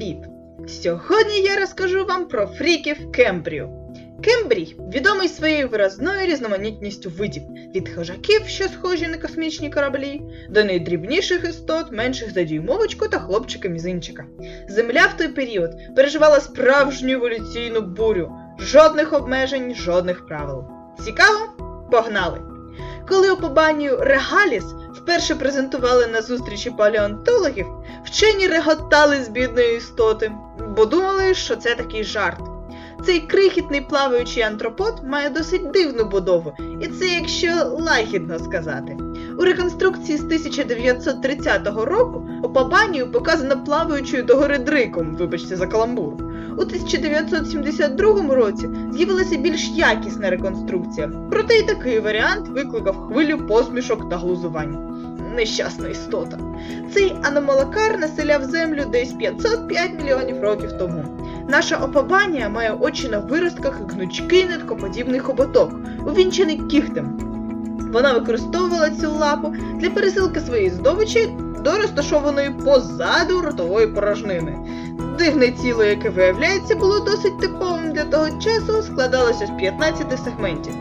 Привіт! Сьогодні я розкажу вам про фріків Кембрію. Кембрій відомий своєю виразною різноманітністю видів від хижаків, що схожі на космічні кораблі, до найдрібніших істот, менших за дюймовочку та хлопчика-мізинчика. Земля в той період переживала справжню еволюційну бурю, жодних обмежень, жодних правил. Цікаво? Погнали! Коли опобанію Регаліс вперше презентували на зустрічі палеонтологів, вчені реготали з бідної істоти, бо думали, що це такий жарт. Цей крихітний плаваючий антропод має досить дивну будову, і це якщо лагідно сказати. У реконструкції з 1930 року Опабанію показано плаваючою догори дриком, вибачте за каламбур. У 1972 році з'явилася більш якісна реконструкція, проте і такий варіант викликав хвилю посмішок та глузувань. Нещасна істота. Цей аномалакар населяв землю десь 505 мільйонів років тому. Наша опабанія має очі на виростках і гнучкий ниткоподібний хоботок, увінчений кігтем. Вона використовувала цю лапу для пересилки своєї здобичі до розташованої позаду ротової порожнини. Дивне тіло, яке виявляється, було досить типовим для того часу, складалося з 15 сегментів.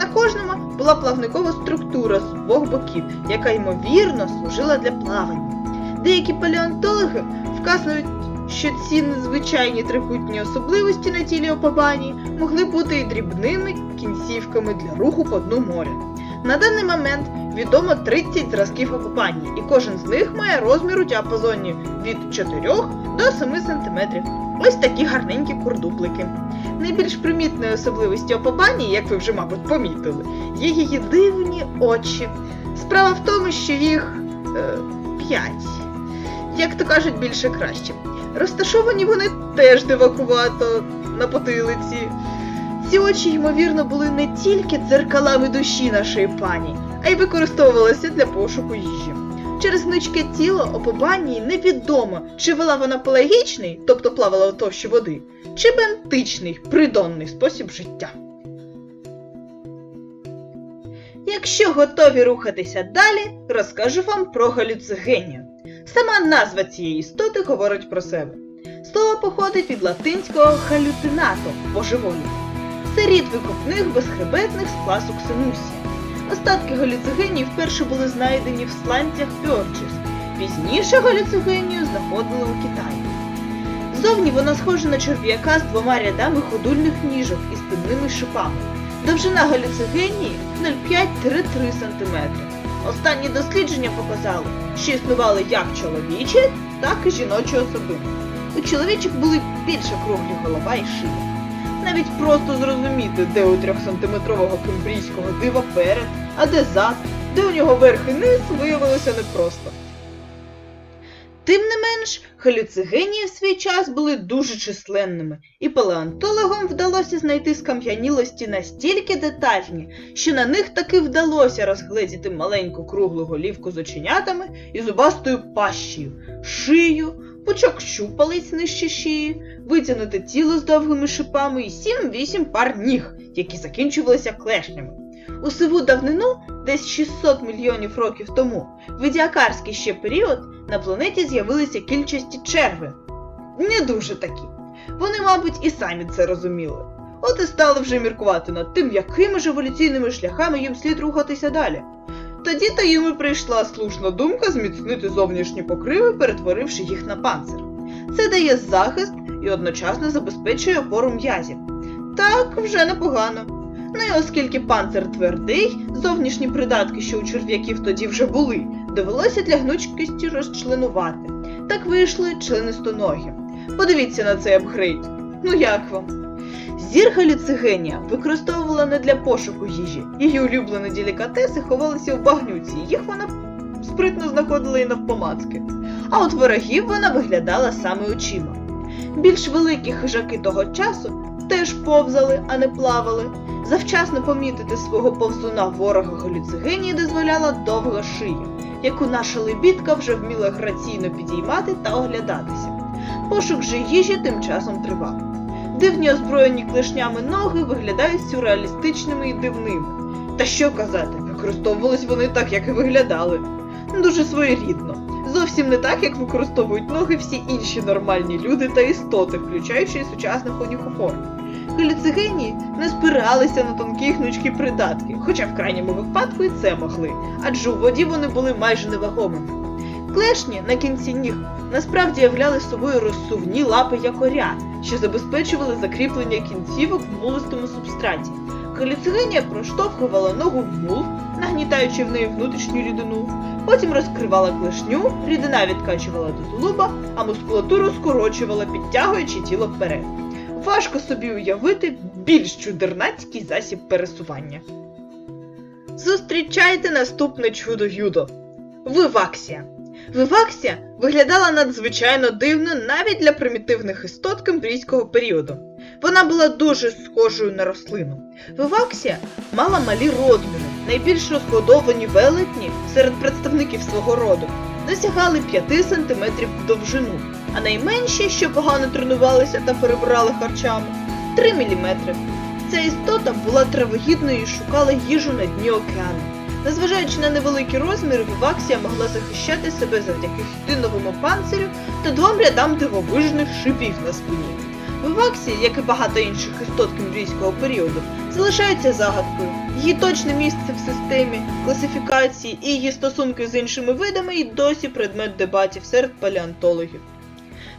На кожному була плавникова структура з двох боків, яка ймовірно служила для плавання. Деякі палеонтологи вказують, що ці незвичайні трикутні особливості на тілі опабанії могли бути і дрібними кінцівками для руху по дну моря. На даний момент відомо 30 зразків опабанії, і кожен з них має розмір у діапазоні від 4 до 7 см. Ось такі гарненькі курдуплики. Найбільш примітною особливістю опабанії, як ви вже, мабуть, помітили, є її дивні очі. Справа в тому, що їх е, п'ять. Як то кажуть, більше краще. Розташовані вони теж дивакувато на потилиці. Ці очі, ймовірно, були не тільки дзеркалами душі нашої пані, а й використовувалися для пошуку їжі. Через гнучке тіло опобанії невідомо, чи вела вона пелагічний, тобто плавала у товщі води, чи бентичний, придонний спосіб життя. Якщо готові рухатися далі, розкажу вам про галюцигенію. Сама назва цієї істоти говорить про себе. Слово походить від латинського халюцинато божеволі. Це рід викопних безхребетних з класу ксенусія. Остатки галюцигенії вперше були знайдені в сланцях Пьорджіс. Пізніше галюцигенію знаходили у Китаї. Зовні вона схожа на черв'яка з двома рядами ходульних ніжок із спинними шипами. Довжина галюцигенії 0,5-3 см. Останні дослідження показали, що існували як чоловічі, так і жіночі особи. У чоловічих були більше круглі голова і шия. Навіть просто зрозуміти, де у 3-сантиметрового кембрійського дива перед, а де зад, де у нього верх і низ, виявилося непросто. Тим не менш, галюцигенії в свій час були дуже численними, і палеонтологам вдалося знайти скам'янілості настільки детальні, що на них таки вдалося розгледіти маленьку круглу голівку з оченятами і зубастою пащею, шию, пучок щупалець нижче шиї, витягнуте тіло з довгими шипами і 7-8 пар ніг, які закінчувалися клешнями. У сиву давнину, десь 600 мільйонів років тому, в ідіакарський ще період на планеті з'явилися кільчасті черви. Не дуже такі. Вони, мабуть, і самі це розуміли. От і стали вже міркувати над тим, якими ж еволюційними шляхами їм слід рухатися далі. Тоді то їм і прийшла слушна думка зміцнити зовнішні покриви, перетворивши їх на панцир. Це дає захист і одночасно забезпечує опору м'язів. Так, вже непогано. Ну і оскільки панцир твердий, зовнішні придатки, що у черв'яків тоді вже були, довелося для гнучкості розчленувати. Так вийшли членистоногі. Подивіться на цей апгрейд. Ну як вам? Зір галюцигенія використовувала не для пошуку їжі. Її улюблені делікатеси ховалися у багнюці, їх вона спритно знаходила і навпомацки. А от ворогів вона виглядала саме очима. Більш великі хижаки того часу теж повзали, а не плавали. Завчасно помітити свого повзуна ворога галюцигенії дозволяла довга шия, яку наша лебідка вже вміла граційно підіймати та оглядатися. Пошук же їжі тим часом тривав. Дивні озброєні клешнями ноги виглядають сюрреалістичними і дивними. Та що казати, використовувались вони так, як і виглядали. Дуже своєрідно. Зовсім не так, як використовують ноги всі інші нормальні люди та істоти, включаючи і сучасних оніхоформ. Галюцигенії не спиралися на тонкі гнучкі придатки, хоча в крайньому випадку і це могли, адже у воді вони були майже невагомими. Клешні на кінці ніг насправді являли собою розсувні лапи якоря, що забезпечували закріплення кінцівок в мулистому субстраті. Галюцигенія проштовхувала ногу в мул, нагнітаючи в неї внутрішню рідину, потім розкривала клешню, рідина відкачувала до тулуба, а мускулатуру скорочувала, підтягуючи тіло вперед. Важко собі уявити більш чудернацький засіб пересування. Зустрічайте наступне чудо юдо Виваксія. Виваксія виглядала надзвичайно дивно навіть для примітивних істот кембрійського періоду. Вона була дуже схожою на рослину. Виваксія мала малі розміри, найбільш розходовані велетні серед представників свого роду досягали 5 см довжину, а найменші, що погано тренувалися та перебирали харчами, 3 мм. Ця істота була травоїдною і шукала їжу на дні океану. Незважаючи на невеликі розміри, Виваксія могла захищати себе завдяки хітиновому панцирю та двом рядам дивовижних шипів на спині. Виваксія, як і багато інших істот кембрійського періоду, залишається загадкою. Її точне місце в системі, класифікації і її стосунки з іншими видами і досі предмет дебатів серед палеонтологів.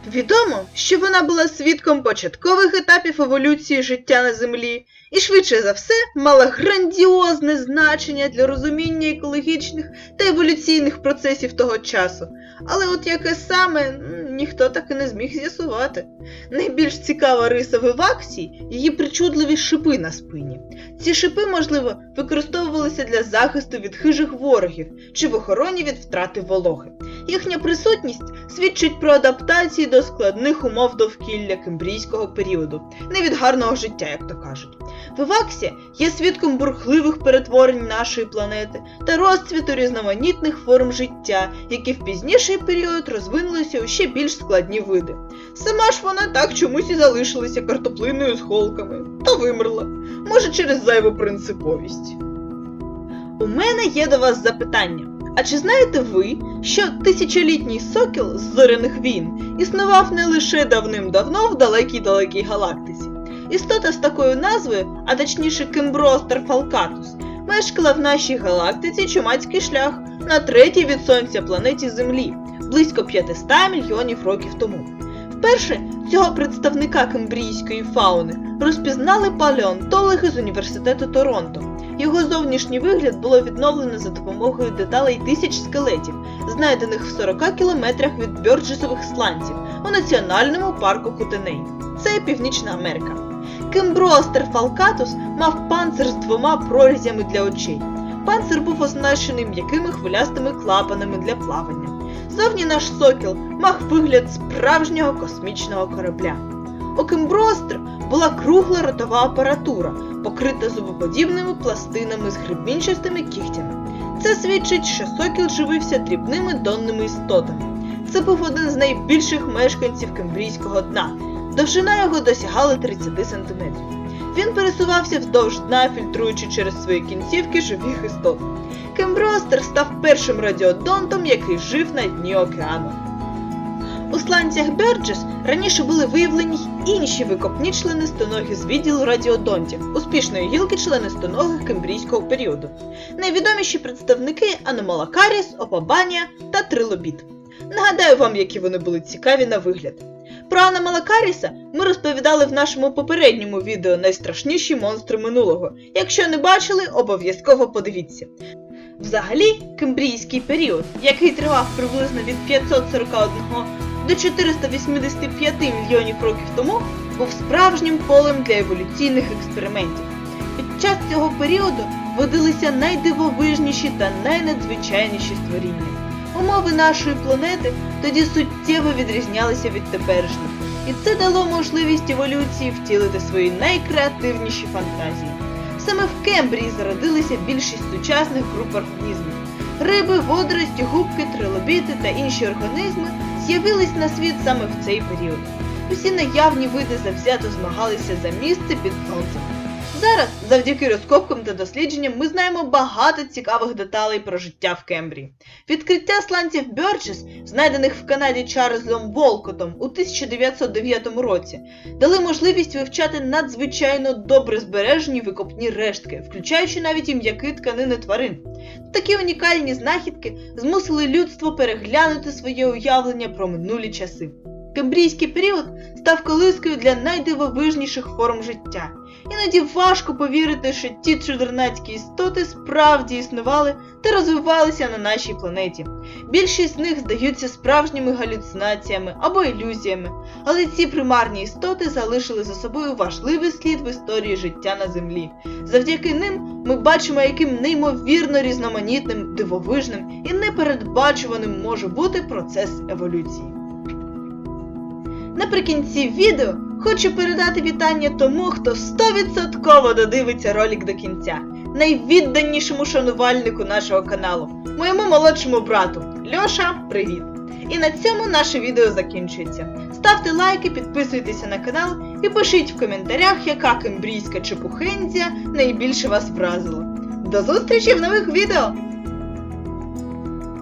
Відомо, що вона була свідком початкових етапів еволюції життя на Землі і швидше за все мала грандіозне значення для розуміння екологічних та еволюційних процесів того часу. Але от яке саме ніхто так і не зміг з'ясувати. Найбільш цікава риса виваксії її причудливі шипи на спині. Ці шипи, можливо, використовувалися для захисту від хижих ворогів чи в охороні від втрати вологи. Їхня присутність свідчить про адаптації до складних умов довкілля кембрійського періоду, не від гарного життя, як то кажуть. Виваксія є свідком бурхливих перетворень нашої планети та розцвіту різноманітних форм життя, які в пізніший період розвинулися у ще більш складні види. Сама ж вона так чомусь і залишилася картоплиною з холками, та вимерла, може через зайву принциповість. У мене є до вас запитання. А чи знаєте ви, що тисячолітній сокіл з зоряних війн існував не лише давним-давно в далекій далекій галактиці? Істота з такою назвою, а точніше Кембростер фалкатус, мешкала в нашій галактиці чумацький шлях на третій від сонця планеті Землі близько 500 мільйонів років тому. Вперше цього представника кембрійської фауни розпізнали палеонтологи з університету Торонто. Його зовнішній вигляд було відновлено за допомогою деталей тисяч скелетів, знайдених в 40 кілометрах від Бьорджесових сланців у національному парку Кутеней. Це Північна Америка. Кембростер фалкатус мав панцир з двома прорізями для очей. Панцир був означений м'якими хвилястими клапанами для плавання. Зовні наш сокіл мав вигляд справжнього космічного корабля. У Кембростер була кругла ротова апаратура, покрита зубоподібними пластинами з гребінчастими кігтями. Це свідчить, що сокіл живився дрібними донними істотами. Це був один з найбільших мешканців кембрійського дна. Довжина його досягала 30 см. Він пересувався вздовж дна, фільтруючи через свої кінцівки живих істот. Кембростер став першим радіодонтом, який жив на дні океану. У сланцях Бьорджес раніше були виявлені інші викопні членистоногі з відділу радіодонтів, успішної гілки членистоногих кембрійського періоду. Найвідоміші представники Аномалакаріс, Опабанія та Трилобіт. Нагадаю вам, які вони були цікаві на вигляд. Про Аномалакаріса ми розповідали в нашому попередньому відео найстрашніші монстри минулого. Якщо не бачили, обов'язково подивіться. Взагалі, кембрійський період, який тривав приблизно від 541 до 485 мільйонів років тому, був справжнім полем для еволюційних експериментів. Під час цього періоду водилися найдивовижніші та найнадзвичайніші створіння. Умови нашої планети тоді суттєво відрізнялися від теперішніх, і це дало можливість еволюції втілити свої найкреативніші фантазії. Саме в Кембрії зародилися більшість сучасних груп організмів. Риби, водорості, губки, трилобіти та інші організми з'явились на світ саме в цей період. Усі наявні види завзято змагалися за місце під сонцем. Зараз, завдяки розкопкам та дослідженням, ми знаємо багато цікавих деталей про життя в Кембрії. Відкриття сланців Бьорджес, знайдених в Канаді Чарльзом Волкотом у 1909 році, дали можливість вивчати надзвичайно добре збережені викопні рештки, включаючи навіть і тканини тварин. Такі унікальні знахідки змусили людство переглянути своє уявлення про минулі часи. Кембрійський період став колискою для найдивовижніших форм життя. Іноді важко повірити, що ті чудернацькі істоти справді існували та розвивалися на нашій планеті. Більшість з них здаються справжніми галюцинаціями або ілюзіями, але ці примарні істоти залишили за собою важливий слід в історії життя на землі. Завдяки ним ми бачимо, яким неймовірно різноманітним, дивовижним і непередбачуваним може бути процес еволюції. Наприкінці відео хочу передати вітання тому, хто 100% додивиться ролик до кінця, найвідданішому шанувальнику нашого каналу, моєму молодшому брату. Льоша, привіт! І на цьому наше відео закінчується. Ставте лайки, підписуйтеся на канал і пишіть в коментарях, яка кембрійська чепухензія найбільше вас вразила. До зустрічі в нових відео!